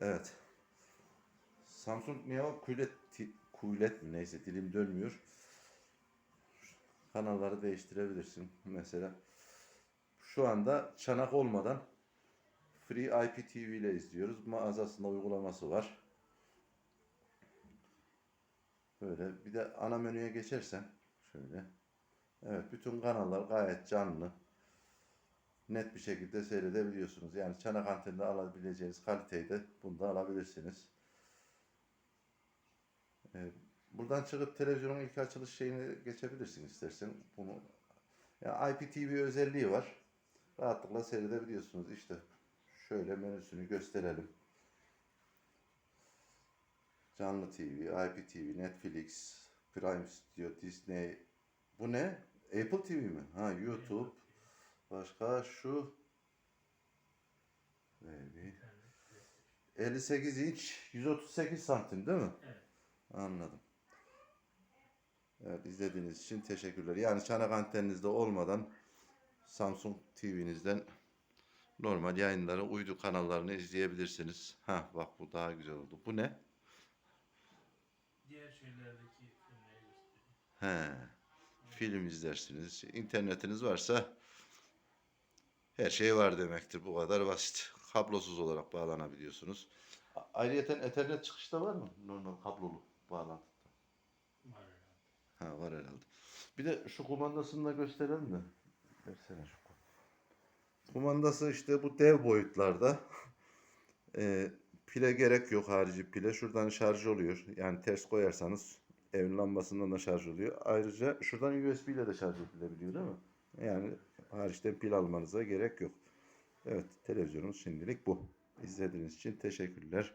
Evet. Samsung Neo ti- QLED mi neyse dilim dönmüyor. Kanalları değiştirebilirsin. Mesela şu anda çanak olmadan Free IPTV ile izliyoruz. Mağazasında uygulaması var. Böyle bir de ana menüye geçersen şöyle. Evet bütün kanallar gayet canlı. Net bir şekilde seyredebiliyorsunuz. Yani çanak anteninde alabileceğiniz kaliteyi de bunda alabilirsiniz. Ee, buradan çıkıp televizyonun ilk açılış şeyini geçebilirsin istersen. Bunu yani IPTV özelliği var. Rahatlıkla seyredebiliyorsunuz. İşte şöyle menüsünü gösterelim. Canlı TV, IPTV, Netflix, Prime Video, Disney. Bu ne? Apple TV mi? Ha YouTube. Başka şu Baby. 58 inç 138 santim değil mi? Evet. Anladım. Evet izlediğiniz için teşekkürler. Yani çanak anteninizde olmadan Samsung TV'nizden normal yayınları, uydu kanallarını izleyebilirsiniz. Ha bak bu daha güzel oldu. Bu ne? Diğer şeylerdeki filmleri. He. Film izlersiniz. İnternetiniz varsa her şey var demektir. Bu kadar basit. Kablosuz olarak bağlanabiliyorsunuz. A- Ayrıyeten Ethernet çıkışı da var mı? Normal kablolu bağlantı. Var herhalde. Ha var herhalde. Bir de şu kumandasını da gösterelim de. Versene şu kum- Kumandası işte bu dev boyutlarda. Ee, pile gerek yok harici pile. Şuradan şarj oluyor. Yani ters koyarsanız evin lambasından da şarj oluyor. Ayrıca şuradan USB ile de şarj edilebiliyor değil mi? Yani hariçten pil almanıza gerek yok. Evet televizyonumuz şimdilik bu. İzlediğiniz için teşekkürler.